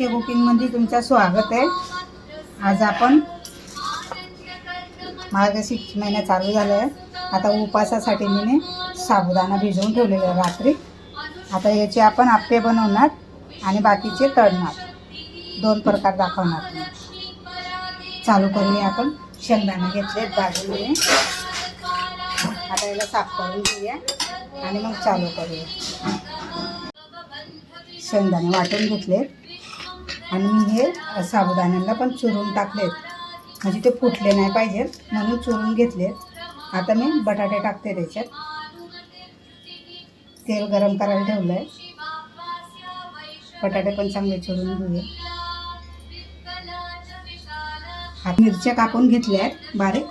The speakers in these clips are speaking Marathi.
के बुकिंगमध्ये तुमचं स्वागत आहे. आज आपण मार्गशीर्ष महिना चालू झाला आहे आता उपासासाठी मी साबुदाणा भिजवून ठेवलेला आहे रात्री. आता याचे आपण आप्पे बनवणार आणि बाकीचे तळणार. दोन प्रकार दाखवणार. मी. चालू करूया आपण. शेंगदाणे घेतले भाजून आता याला साफ करून घेऊया आणि मग चालू करूया. शेंगदाणे वाटून घेतलेत. आणि मी हे साबुदाण्याला पण चुरून टाकलेत म्हणजे ते फुटले नाही पाहिजेत म्हणून चुरून घेतलेत आता मी बटाटे टाकते त्याच्यात. तेल गरम करायला ठेवलं आहे बटाटे पण चांगले चुरून घेऊया. हा मिरच्या कापून घेतल्या आहेत बारीक.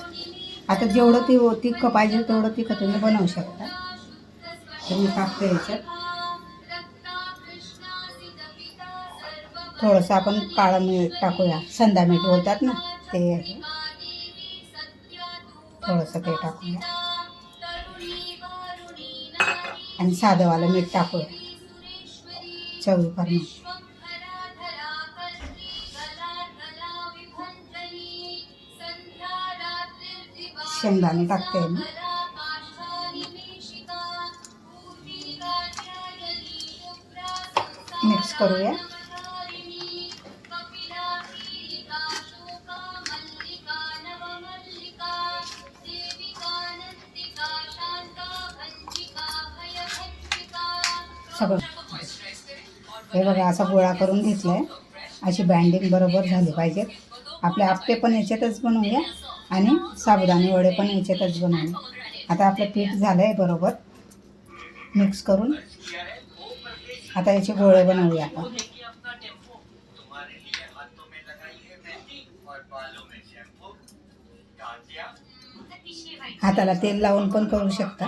आता जेवढं ती तिखं पाहिजे तेवढं तिखं तुम्ही बनवू शकता. तुम्ही मी टाकते याच्यात. थोडंसं आपण काळं मीठ टाकूया. संधा मीठ बोलतात ना ते आहे थोडंसं ते टाकूया. आणि साधंवालं मीठ टाकूया. चवीप्रमाणे शेंगदाणे टाकते मी. मिक्स करूया. सगळं. हे बघा असा गोळा करून घेतला आहे अशी बँडिंग बरोबर झाली पाहिजे. आपले आप्पे पण याच्यातच बनवूया आणि साबुदाणे वडे पण याच्यातच बनवूया. आता आपलं पीठ झालं आहे बरोबर. मिक्स करून. आता याचे गोळे बनवूया आपण. हाताला तेल लावून पण करू शकता.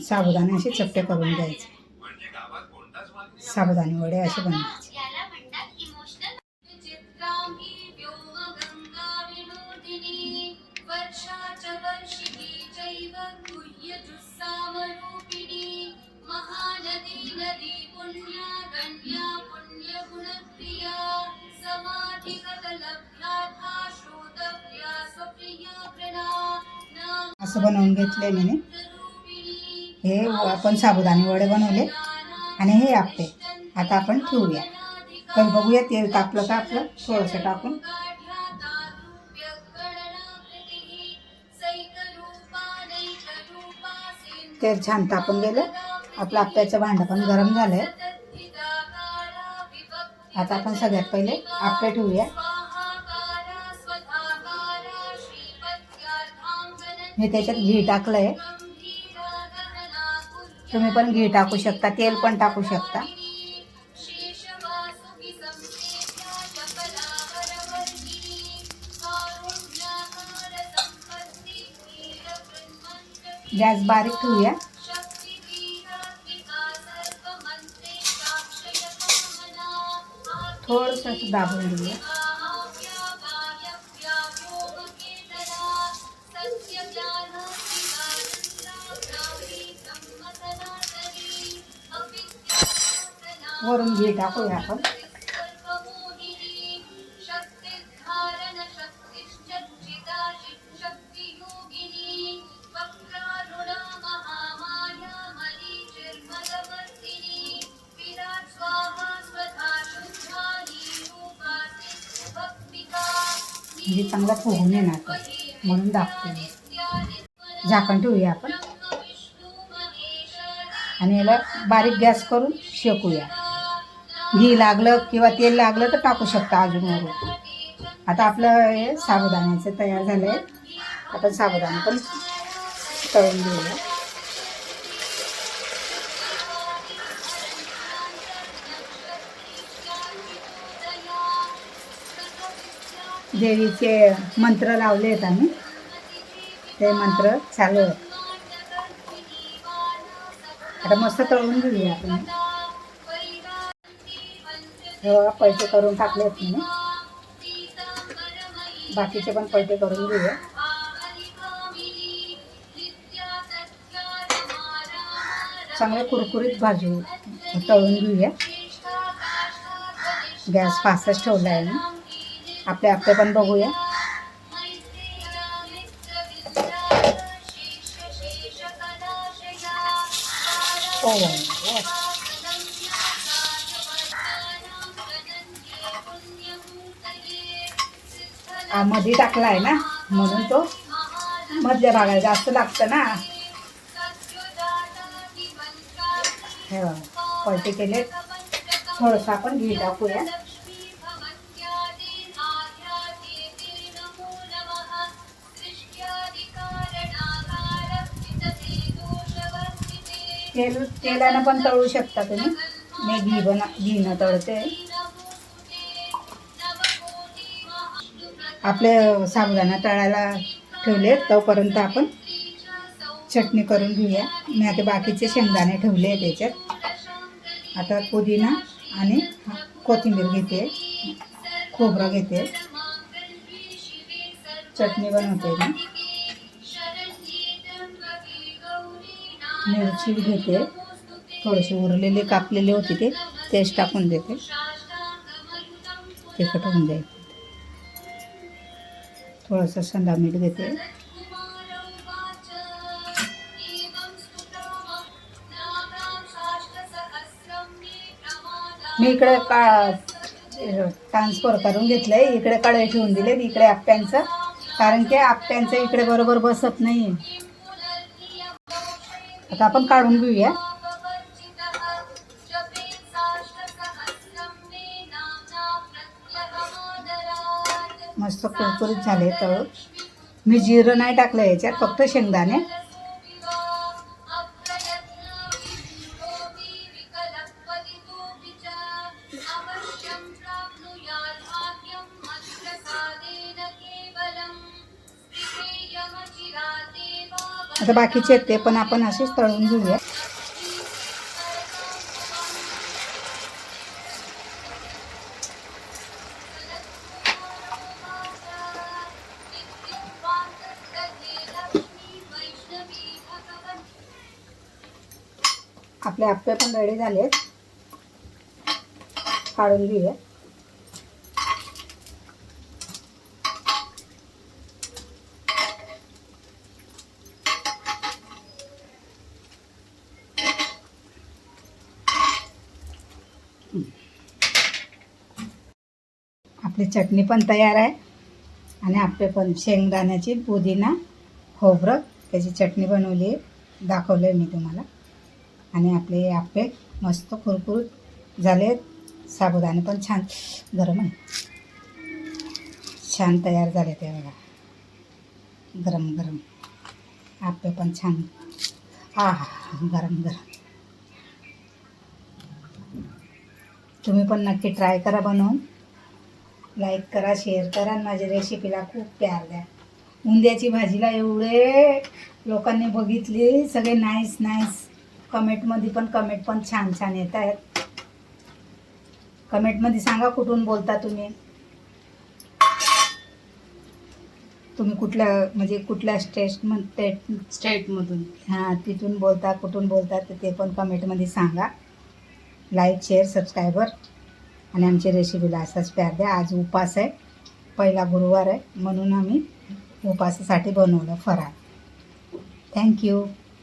साबुदाणे असे चपटे करून द्यायचे साबुदाणे वडे असे बनवायचे. असं बनवून घेतले मी हे आपण साबुदाणे वडे बनवले आणि हे आपटे आता आपण ठेवूया. तर बघूया तेल तापलं का आपलं? थोडंसं टाकून. तेल छान तापून गेलं. आपलं आप्प्याचं भांडं पण गरम झालं आहे आता आपण सगळ्यात पहिले आप्पे ठेवूया. मी त्याच्यात घी टाकलं आहे तुम्ही पण घी टाकू शकता तेल पण टाकू शकता. गॅस बारीक ठेवूया. थोडंसं दाबून घेऊया. वरून घे टाकूया आपण. म्हणजे चांगला पोहून येणार तो. म्हणून दाखवते झाकण ठेवूया आपण. आणि याला बारीक गॅस करून शेकूया. घी लागलं किंवा तेल लागलं तर टाकू शकता अजून वरून. आता आपलं हे साबुदाण्याचं तयार झालं आहे आपण साबुदाणा पण तळून घेऊया. देवीचे मंत्र लावले आहेत आम्ही. ते मंत्र चालू आहेत आता मस्त तळून घेऊया आपण. हे बघा पैसे करून टाकले आहेत मी. बाकीचे पण पैसे करून घेऊया चांगले कुरकुरीत भाजू तळून घेऊया गॅस फास्टच ठेवला आहे मी. आपले आपले पण बघूया. हो. ओ. मध्ये टाकला आहे ना म्हणून तो मधल्या भागाला जास्त लागतं ना. हे पलटे केले. थोडंसं आपण घी टाकूया. तेल तेलानं पण तळू शकता तुम्ही. मी घी बना घीनं तळते. आपल्या साबुदाणा तळायला ठेवले तोपर्यंत आपण चटणी करून घेऊया. मी आता बाकीचे शेंगदाणे ठेवले आहे त्याच्यात आता पुदिना आणि कोथिंबीर घेते. खोबरं घेते. चटणी बनवते मी. मिरची घेते. थोडेसे उरलेले कापलेले होते ते. तेच टाकून देते. तिखट होऊन जाईल. थोडंसं संधा मीठ घेते. मी इकडे का ट्रान्सफर करून घेतलं आहे इकडे कढई ठेवून दिले इकडे आप्प्यांचं कारण की आप्प्यांचं इकडे बरोबर बसत नाही आता आपण काढून घेऊया. मस्त कुरकुरीत झाले तळून मी जिरं नाही टाकलं याच्यात फक्त शेंगदाणे. आता बाकीचे आहेत ते पण आपण असेच तळून घेऊया. आपले आप्पे पण रेडी झाले काढून घेऊया. आपली चटणी पण तयार आहे. आणि आपले पण शेंगदाण्याची पुदिना खोबरं त्याची चटणी बनवली आहे. दाखवलं आहे मी तुम्हाला. आणि आपले आप्पे मस्त कुरकुरीत झाले. साबुदाणे पण छान. गरम आहे. छान तयार झाले ते बघा. गरम गरम. आप्पे पण छान. हा हा गरम गरम. तुम्ही पण नक्की ट्राय करा बनवून. लाईक करा शेअर करा आणि माझ्या रेसिपीला खूप प्यार द्या. उंद्याची भाजीला एवढे लोकांनी बघितली सगळे नाईस नाईस कमेंटमध्ये पण कमेंट पण छान छान येत आहेत. कमेंटमध्ये सांगा कुठून बोलता तुम्ही? तुम्ही कुठल्या म्हणजे कुठल्या स्टेट स्टेट स्टेटमधून हां तिथून बोलता कुठून बोलता तर ते पण कमेंटमध्ये सांगा. लाईक शेअर सबस्क्रायबर आणि आमच्या रेसिपीला असाच प्यार द्या. आज उपास आहे. पहिला गुरुवार आहे. म्हणून आम्ही उपासासाठी बनवलं फराळ. थँक्यू